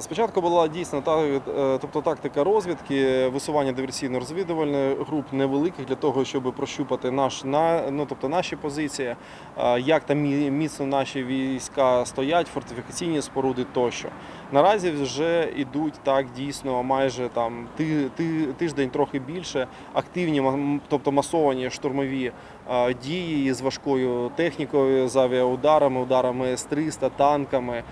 Спочатку була дійсно та, е, тобто тактика розвідки, висування диверсійно-розвідувальних груп невеликих для того, щоб прощупати наш на ну тобто наші позиції, як там міцно наші війська стоять, фортифікаційні споруди тощо. Наразі вже йдуть так дійсно майже там ти, ти, тиждень трохи більше активні, тобто масовані штурмові дії з важкою технікою, з авіаударами, ударами С-300, танками е,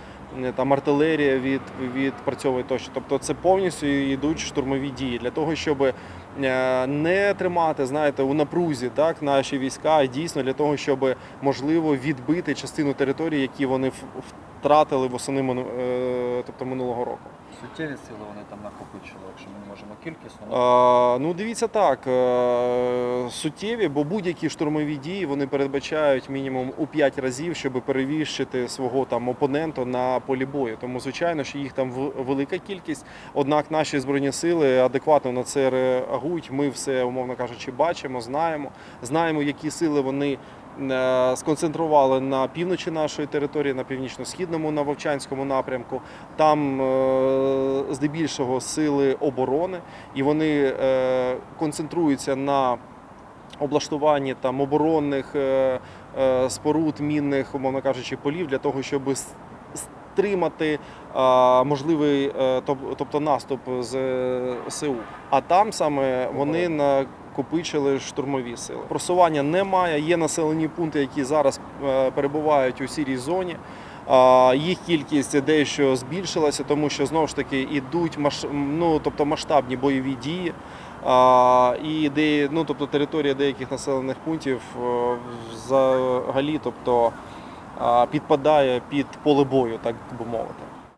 там артилерія від, відпрацьовує тощо. Тобто це повністю йдуть штурмові дії для того, щоб е, не тримати, знаєте, у напрузі так наші війська, а дійсно для того, щоб можливо відбити частину території, які вони втратили восени е, тобто минулого року. Суттєві сили вони там накопичили, якщо ми не можемо кількісно. Е, ну, дивіться так, е, суттєві, бо будь-які штурмові дії вони передбачають мінімум у 5 разів, щоб перевіщити свого там опонента на полі бою. Тому, звичайно, що їх там велика кількість. Однак наші збройні сили адекватно на це реагують. Ми все, умовно кажучи, бачимо, знаємо. Знаємо, які сили вони. Е, Сконцентрували на півночі нашої території, на північно-східному, на Вовчанському напрямку. Там е, здебільшого сили оборони, і вони е, концентруються на облаштуванні там оборонних споруд, мінних, умовно кажучи, полів для того, щоб стримати можливий тобто наступ з СУ. А там саме вони накопичили штурмові сили. Просування немає. Є населені пункти, які зараз е, перебувають у сірій зоні. Їх кількість дещо збільшилася, тому що знову ж таки ідуть маш... ну, тобто масштабні бойові дії. І де, ну, тобто територія деяких населених пунктів е, взагалі тобто, підпадає під поле бою, так би мовити.